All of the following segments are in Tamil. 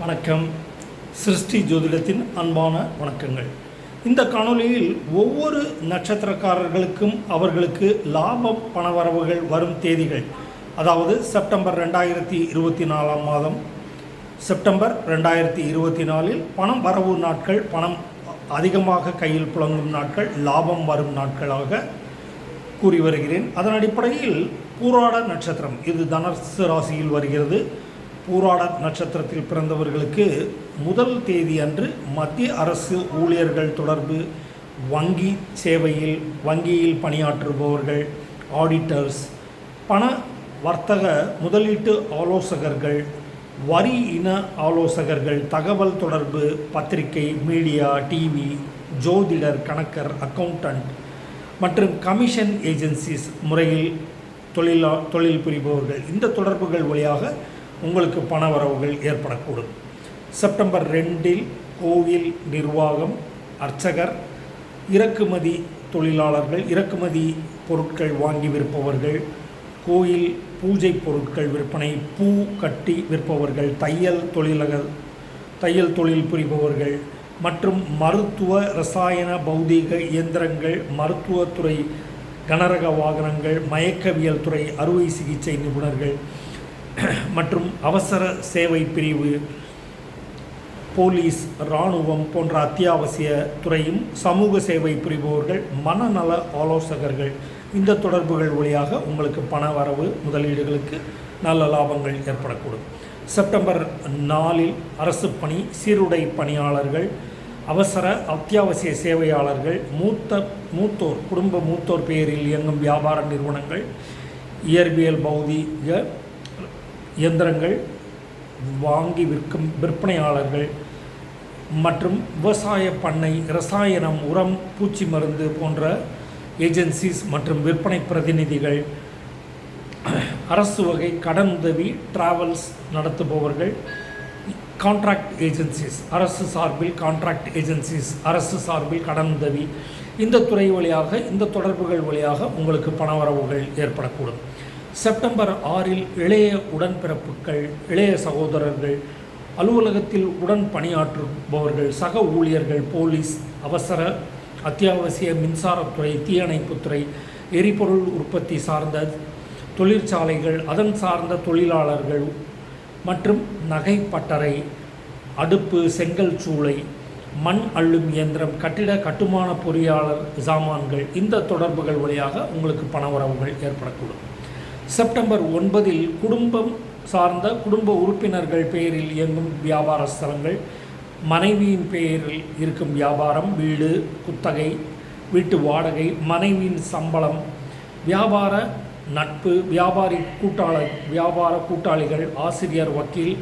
வணக்கம். சிருஷ்டி ஜோதிடத்தின் அன்பான வணக்கங்கள். இந்த காணொலியில் ஒவ்வொரு நட்சத்திரக்காரர்களுக்கும் அவர்களுக்கு லாபம் பணவரவுகள் வரும் தேதிகள். அதாவது செப்டம்பர் ரெண்டாயிரத்தி இருபத்தி நாலாம் மாதம். செப்டம்பர் ரெண்டாயிரத்தி இருபத்தி நாலில் பணம் வரவு நாட்கள் பணம் அதிகமாக கையில் புழங்கும் நாட்கள் லாபம் வரும் நாட்களாக கூறி வருகிறேன். அதன் அடிப்படையில் பூராட நட்சத்திரம் இது தனுசு ராசியில் வருகிறது. பூராட நட்சத்திரத்தில் பிறந்தவர்களுக்கு முதல் தேதி அன்று மத்திய அரசு ஊழியர்கள் தொடர்பு வங்கி சேவையில் வங்கியில் பணியாற்றுபவர்கள் ஆடிட்டர்ஸ் பண வர்த்தக முதலீட்டு ஆலோசகர்கள் வரி இன ஆலோசகர்கள் தகவல் தொடர்பு பத்திரிகை மீடியா டிவி ஜோதிடர் கணக்கர் அக்கவுண்டன்ட் மற்றும் கமிஷன் ஏஜென்சிஸ் முறையில் தொழிலா தொழில் புரிபவர்கள். இந்த தொடர்புகள் வழியாக உங்களுக்கு பண வரவுகள் ஏற்படக்கூடும். செப்டம்பர் ரெண்டில் கோவில் நிர்வாகம் அர்ச்சகர் இறக்குமதி தொழிலாளர்கள் இறக்குமதி பொருட்கள் வாங்கி விற்பவர்கள் கோயில் பூஜை பொருட்கள் விற்பனை பூ கட்டி விற்பவர்கள் தையல் தொழிலக தையல் தொழில் புரிபவர்கள் மற்றும் மருத்துவ ரசாயன பௌதீக இயந்திரங்கள் மருத்துவத்துறை கனரக வாகனங்கள் மயக்கவியல் துறை அறுவை சிகிச்சை நிபுணர்கள் மற்றும் அவசர சேவை பிரிவு போலீஸ் இராணுவம் போன்ற அத்தியாவசிய துறையும் சமூக சேவை புரிபவர்கள் மனநல ஆலோசகர்கள். இந்த தொடர்புகள் வழியாக உங்களுக்கு பண வரவு முதலீடுகளுக்கு நல்ல லாபங்கள் ஏற்படக்கூடும். செப்டம்பர் நாலில் அரசு பணி சீருடை பணியாளர்கள் அவசர அத்தியாவசிய சேவையாளர்கள் மூத்த மூத்தோர் குடும்ப மூத்தோர் பெயரில் இயங்கும் வியாபார நிறுவனங்கள் இயற்பியல் பௌதீக இயந்திரங்கள் வாங்கி விற்கும் விற்பனையாளர்கள் மற்றும் விவசாய பண்ணை ரசாயனம் உரம் பூச்சி மருந்து போன்ற ஏஜென்சிஸ் மற்றும் விற்பனை பிரதிநிதிகள் அரசு வகை கடன் உதவி டிராவல்ஸ் நடத்துபவர்கள் கான்ட்ராக்ட் ஏஜென்சிஸ் அரசு சார்பில் கான்ட்ராக்ட் ஏஜென்சிஸ் அரசு சார்பில் கடன் உதவி. இந்த துறை வழியாக இந்த தொடர்புகள் வழியாக உங்களுக்கு பணவரவுகள் ஏற்படக்கூடும். செப்டம்பர் ஆறில் இளைய உடன்பிறப்புகள் இளைய சகோதரர்கள் அலுவலகத்தில் உடன் பணியாற்றுபவர்கள் சக ஊழியர்கள் போலீஸ் அவசர அத்தியாவசிய மின்சாரத்துறை தீயணைப்புத்துறை எரிபொருள் உற்பத்தி சார்ந்த தொழிற்சாலைகள் அதன் சார்ந்த தொழிலாளர்கள் மற்றும் நகை பட்டறை அடுப்பு செங்கல் சூளை மண் அள்ளும் இயந்திரம் கட்டிட கட்டுமான பொறியாளர் சாமான்கள் இந்த தொடர்புகள் வழியாக உங்களுக்கு பணவரவுகள் ஏற்படக்கூடும். செப்டம்பர் ஒன்பதில் குடும்பம் சார்ந்த குடும்ப உறுப்பினர்கள் பெயரில் இயங்கும் வியாபார ஸ்தலங்கள் மனைவியின் பெயரில் இருக்கும் வியாபாரம் வீடு குத்தகை வீட்டு வாடகை மனைவியின் சம்பளம் வியாபார நட்பு வியாபாரி கூட்டாளர் வியாபார கூட்டாளிகள் ஆசிரியர் வக்கீல்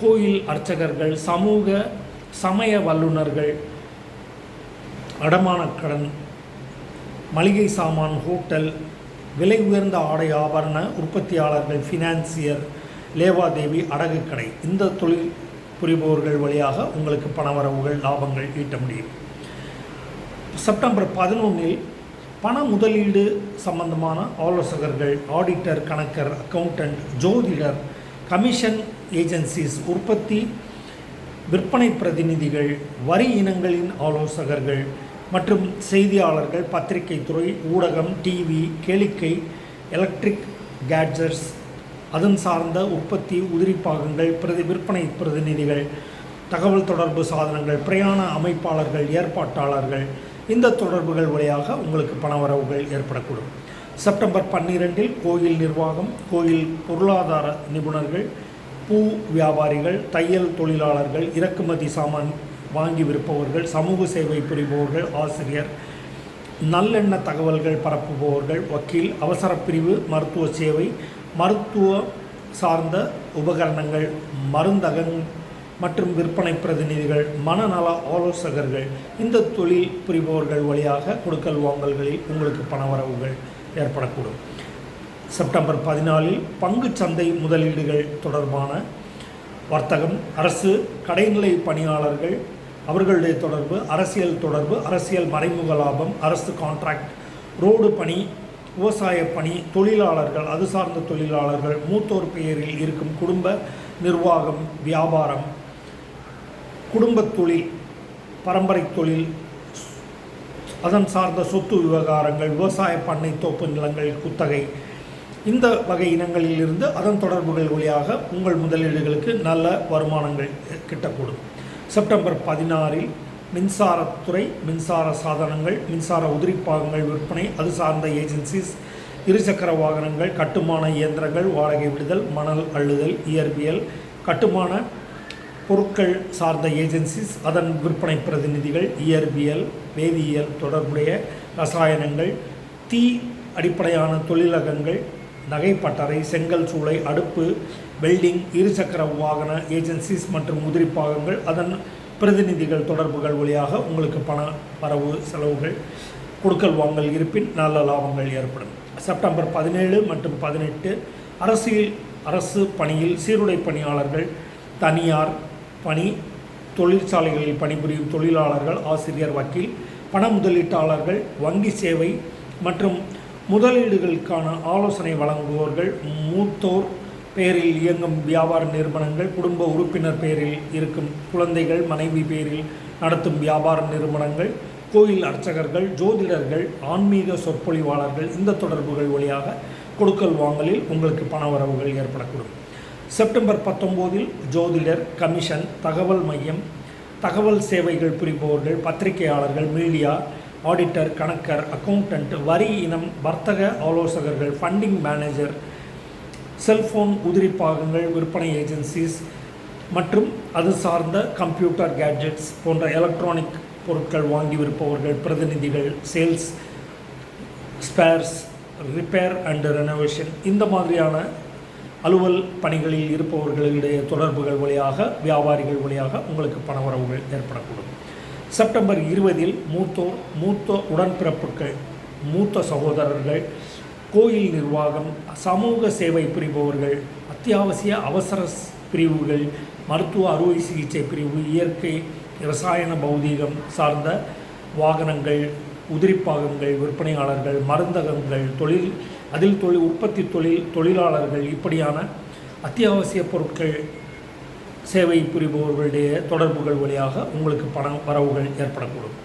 கோயில் அர்ச்சகர்கள் சமூக சமய வல்லுநர்கள் அடமான கடன் மளிகை சாமான் ஹோட்டல் விலை உயர்ந்த ஆடை ஆபரண உற்பத்தியாளர்கள் ஃபினான்சியர் லேவாதேவி அடகு கடை. இந்த தொழில் புரிபவர்கள் வழியாக உங்களுக்கு பணவரவுகள் லாபங்கள் ஈட்ட முடியும். செப்டம்பர் பதினொன்றில் பண முதலீடு சம்பந்தமான ஆலோசகர்கள் ஆடிட்டர் கணக்கர் அக்கௌண்டன்ட் ஜோதிடர் கமிஷன் ஏஜென்சிஸ் உற்பத்தி விற்பனை பிரதிநிதிகள் வரி இனங்களின் ஆலோசகர்கள் மற்றும் செய்தியாளர்கள் பத்திரிகை துறை ஊடகம் டிவி கேளிக்கை எலக்ட்ரிக் கேட்ஜெட்ஸ் அதன் சார்ந்த உற்பத்தி உதிரிப்பாகங்கள் பிரதி விற்பனை பிரதிநிதிகள் தகவல் தொடர்பு சாதனங்கள் பிரயாண அமைப்பாளர்கள் ஏற்பாட்டாளர்கள் இந்த தொடர்புகள் வழியாக உங்களுக்கு பணவரவுகள் ஏற்படக்கூடும். செப்டம்பர் பன்னிரெண்டில் கோயில் நிர்வாகம் கோயில் பொருளாதார நிபுணர்கள் பூ வியாபாரிகள் தையல் தொழிலாளர்கள் இறக்குமதி சாமான் வாங்கி விற்பவர்கள் சமூக சேவை புரிபவர்கள் ஆசிரியர் நல்லெண்ண தகவல்கள் பரப்புபவர்கள் வக்கீல் அவசர பிரிவு மருத்துவ சேவை மருத்துவ சார்ந்த உபகரணங்கள் மருந்தகம் மற்றும் விற்பனை பிரதிநிதிகள் மனநல ஆலோசகர்கள் இந்த தொழில் புரிபவர்கள் வழியாக கொடுக்கல் வாங்கல்களில் உங்களுக்கு பணவரவுகள் ஏற்படக்கூடும். செப்டம்பர் பதினாலில் பங்கு சந்தை முதலீடுகள் தொடர்பான வர்த்தகம் அரசு கடைநிலை பணியாளர்கள் அவர்களுடைய தொடர்பு அரசியல் தொடர்பு அரசியல் மறைமுக லாபம் அரசு கான்ட்ராக்ட் ரோடு பணி விவசாய பணி தொழிலாளர்கள் அது சார்ந்த தொழிலாளர்கள் மூத்தோர் பெயரில் இருக்கும் குடும்ப நிர்வாகம் வியாபாரம் குடும்பத் தொழில் பரம்பரை தொழில் அதன் சார்ந்த சொத்து விவகாரங்கள் விவசாய பண்ணை தோப்பு நிலங்கள் குத்தகை. இந்த வகை இனங்களில் இருந்து அதன் தொடர்புகள் வழியாக உங்கள் முதலீடுகளுக்கு நல்ல வருமானங்கள் கிட்டக்கூடும். செப்டம்பர் பதினாறில் மின்சாரத்துறை மின்சார சாதனங்கள் மின்சார உதிரிப்பாகங்கள் விற்பனை அது சார்ந்த ஏஜென்சிஸ் இருசக்கர வாகனங்கள் கட்டுமான இயந்திரங்கள் வாடகை விடுதல் மணல் அள்ளுதல் இயற்பியல் கட்டுமான பொருட்கள் சார்ந்த ஏஜென்சிஸ் அதன் விற்பனை பிரதிநிதிகள் இயற்பியல் வேதியியல் தொடர்புடைய ரசாயனங்கள் தீ அடிப்படையான தொழிலகங்கள் நகைப்பட்டறை செங்கல் சூளை அடுப்பு வெல்டிங் இருசக்கர வாகன ஏஜென்சிஸ் மற்றும் உதிரிப்பாகங்கள் அதன் பிரதிநிதிகள் தொடர்புகள் வழியாக உங்களுக்கு பண வரவு செலவுகள் கொடுக்கல் வாங்கல் இருப்பின் நல்ல லாபங்கள் ஏற்படும். செப்டம்பர் பதினேழு மற்றும் பதினெட்டு அரசியல் அரசு பணியில் சீருடை பணியாளர்கள் தனியார் பணி தொழிற்சாலைகளில் பணிபுரியும் தொழிலாளர்கள் ஆசிரியர் வக்கீல் பண முதலீட்டாளர்கள் வங்கி சேவை மற்றும் முதலீடுகளுக்கான ஆலோசனை வழங்குவோர்கள் மூத்தோர் பெயரில் இயங்கும் வியாபார நிறுவனங்கள் குடும்ப உறுப்பினர் பெயரில் இருக்கும் குழந்தைகள் மனைவி பெயரில் நடத்தும் வியாபார நிறுவனங்கள் கோயில் அர்ச்சகர்கள் ஜோதிடர்கள் ஆன்மீக சொற்பொழிவாளர்கள் இந்த தொடர்புகள் வழியாக கொடுக்கல் வாங்கலில் உங்களுக்கு பண வரவுகள் ஏற்படக்கூடும். செப்டம்பர் பத்தொம்போதில் ஜோதிடர் கமிஷன் தகவல் மையம் தகவல் சேவைகள் புரிபவர்கள் பத்திரிகையாளர்கள் மீடியா ஆடிட்டர் கணக்கர் அக்கௌண்டன்ட் வரி இனம் வர்த்தக ஆலோசகர்கள் ஃபண்டிங் மேனேஜர் செல்ஃபோன் உதிரி பாகங்கள் விற்பனை ஏஜென்சிஸ் மற்றும் அது சார்ந்த கம்ப்யூட்டர் கேட்ஜெட்ஸ் போன்ற எலக்ட்ரானிக் பொருட்கள் வாங்கி விற்பவர்கள் பிரதிநிதிகள் sales spares repair and renovation இந்த மாதிரியான அலுவல் பணிகளில் இருப்பவர்களுடைய தொடர்புகள் வழியாக வியாபாரிகள் வழியாக உங்களுக்கு பணவரவுகள் ஏற்படக்கூடும். செப்டம்பர் இருபதில் மூத்தோர் மூத்த உடன்பிறப்புகள் மூத்த சகோதரர்கள் கோயில் நிர்வாகம் சமூக சேவை புரிபவர்கள் அத்தியாவசிய அவசர பிரிவுகள் மருத்துவ அறுவை சிகிச்சை பிரிவு இயற்கை ரசாயன பௌதீகம் சார்ந்த வாகனங்கள் உதிரிப்பாகங்கள் விற்பனையாளர்கள் மருந்தகங்கள் தொழில் அதில் தொழில் உற்பத்தி தொழில் தொழிலாளர்கள் இப்படியான அத்தியாவசிய பொருட்கள் சேவை புரிபவர்களுடைய தொடர்புகள் வழியாக உங்களுக்கு பண வரவுகள் ஏற்படக்கூடும்.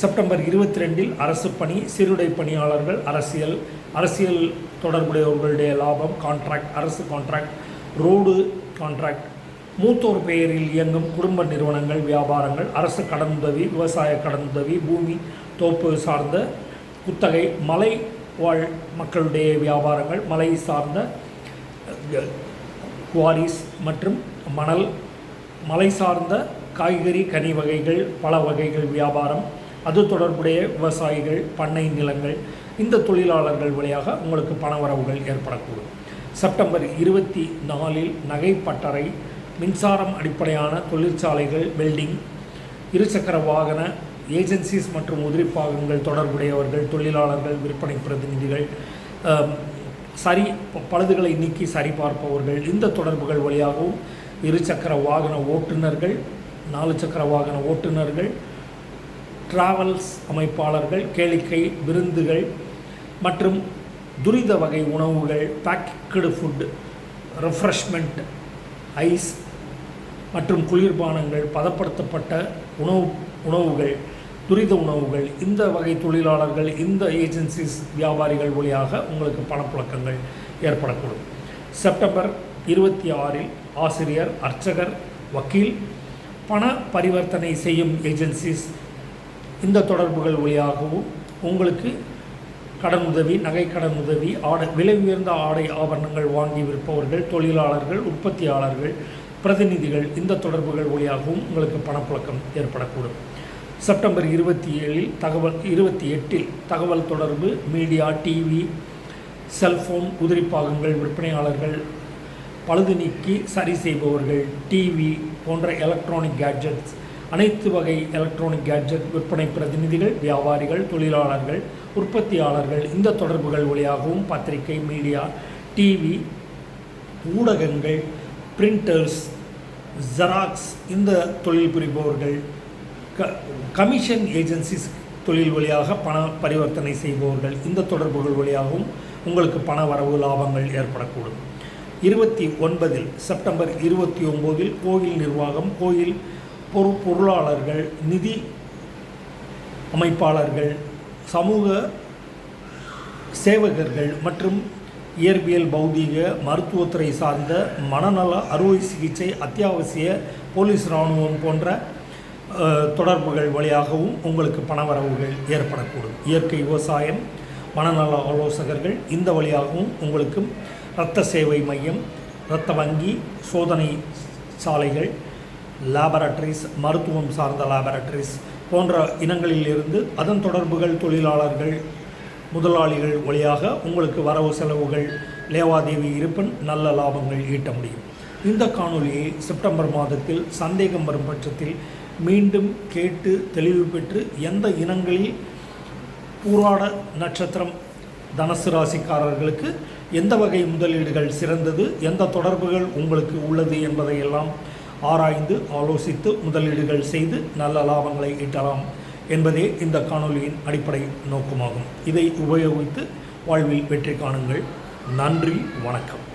செப்டம்பர் இருபத்தி ரெண்டில் அரசு பணி சீருடை பணியாளர்கள் அரசியல் அரசியல் தொடர்புடையவர்களுடைய லாபம் கான்ட்ராக்ட் அரசு கான்ட்ராக்ட் ரோடு கான்ட்ராக்ட் மூத்தோர் பெயரில் இயங்கும் குடும்ப நிறுவனங்கள் வியாபாரங்கள் அரசு கடனுதவி விவசாய கடனுதவி பூமி தோப்பு சார்ந்த குத்தகை மலை வாழ் மக்களுடைய வியாபாரங்கள் மலை சார்ந்த குவாரிஸ் மற்றும் மணல் மலை சார்ந்த காய்கறி கனி வகைகள் பல வகைகள் வியாபாரம் அது தொடர்புடைய விவசாயிகள் பண்ணை நிலங்கள் இந்த தொழிலாளர்கள் வழியாக உங்களுக்கு பணவரவுகள் ஏற்படக்கூடும். செப்டம்பர் இருபத்தி நாலில் நகைப்பட்டறை மின்சாரம் அடிப்படையான தொழிற்சாலைகள் வெல்டிங் இருசக்கர வாகன ஏஜென்சிஸ் மற்றும் உதிரிப்பாகங்கள் தொடர்புடையவர்கள் தொழிலாளர்கள் விற்பனை பிரதிநிதிகள் சரி பழுதுகளை நீக்கி சரிபார்ப்பவர்கள் இந்த தொடர்புகள் வழியாகவும் இருசக்கர வாகன ஓட்டுநர்கள் நாலு சக்கர வாகன ஓட்டுநர்கள் டிராவல்ஸ் அமைப்பாளர்கள் கேளிக்கை விருந்துகள் மற்றும் துரித வகை உணவுகள் பேக்கடு ஃபுட் ரெஃப்ரெஷ்மெண்ட் ஐஸ் மற்றும் குளிர்பானங்கள் பதப்படுத்தப்பட்ட உணவு உணவுகள் துரித உணவுகள் இந்த வகை தொழிலாளர்கள் இந்த ஏஜென்சிஸ் வியாபாரிகள் வழியாக உங்களுக்கு பணப்புழக்கங்கள் ஏற்படக்கூடும். செப்டம்பர் இருபத்தி ஆறில் ஆசிரியர் அர்ச்சகர் வக்கீல் பண பரிவர்த்தனை செய்யும் ஏஜென்சிஸ். இந்த தொடர்புகள் வழியாகவும் உங்களுக்கு கடன் உதவி நகை கடன் உதவி ஆடை விலை உயர்ந்த ஆடை ஆபரணங்கள் வாங்கி விற்பவர்கள் தொழிலாளர்கள் உற்பத்தியாளர்கள் பிரதிநிதிகள் இந்த தொடர்புகள் வழியாகவும் உங்களுக்கு பணப்புழக்கம் ஏற்படக்கூடும். செப்டம்பர் இருபத்தி ஏழில் தகவல் இருபத்தி எட்டில் தகவல் தொடர்பு மீடியா டிவி செல்ஃபோன் உதிரி பாகங்கள் விற்பனையாளர்கள் பழுது நீக்கி சரி செய்பவர்கள் டிவி போன்ற எலக்ட்ரானிக் கேட்ஜெட்ஸ் அனைத்து வகை எலக்ட்ரானிக் கேட்ஜெட் விற்பனை பிரதிநிதிகள் வியாபாரிகள் தொழிலாளர்கள் உற்பத்தியாளர்கள் இந்த தொடர்புகள் வழியாகவும் பத்திரிகை மீடியா டிவி ஊடகங்கள் பிரிண்டர்ஸ் ஜெராக்ஸ் இந்த தொழில் புரிபவர்கள் க கமிஷன் ஏஜென்சிஸ் தொழில் வழியாக பண பரிவர்த்தனை செய்பவர்கள் இந்த தொடர்புகள் வழியாகவும் உங்களுக்கு பண வரவு லாபங்கள் ஏற்படக்கூடும். இருபத்தி ஒன்பதில் செப்டம்பர் இருபத்தி ஒம்போதில் கோயில் நிர்வாகம் கோயில் பொரு பொருளாளர்கள் நிதி அமைப்பாளர்கள் சமூக சேவகர்கள் மற்றும் இயற்பியல் பௌதீக மருத்துவத்துறை சார்ந்த மனநல அறுவை சிகிச்சை அத்தியாவசிய போலீஸ் இராணுவம் போன்ற தொடர்புகள் வழியாகவும் உங்களுக்கு பணவரவுகள் ஏற்படக்கூடும். இயற்கை விவசாயம் மனநல ஆலோசகர்கள் இந்த வழியாகவும் உங்களுக்கு இரத்த சேவை மையம் இரத்த வங்கி சோதனை சாலைகள் லேபரட்டரிஸ் மருத்துவம் சார்ந்த லேபரட்டரிஸ் போன்ற இனங்களிலிருந்து அதன் தொடர்புகள் தொழிலாளர்கள் முதலாளிகள் வழியாக உங்களுக்கு வரவு செலவுகள் லேவாதேவி இருப்பின் நல்ல லாபங்கள் ஈட்ட முடியும். இந்த காணொலியை செப்டம்பர் மாதத்தில் சந்தேகம் வரும் பட்சத்தில் மீண்டும் கேட்டு தெளிவு பெற்று எந்த இனங்களில் பூராட நட்சத்திரம் தனுசு ராசிக்காரர்களுக்கு எந்த வகை முதலீடுகள் சிறந்தது? எந்த தொடர்புகள் உங்களுக்கு உள்ளது என்பதையெல்லாம் ஆராய்ந்து ஆலோசித்து முதலீடுகள் செய்து நல்ல லாபங்களை ஈட்டலாம் என்பதே இந்த காணொளியின் அடிப்படை நோக்கமாகும். இதை உபயோகித்து வாழ்வில் வெற்றி காணுங்கள். நன்றி வணக்கம்.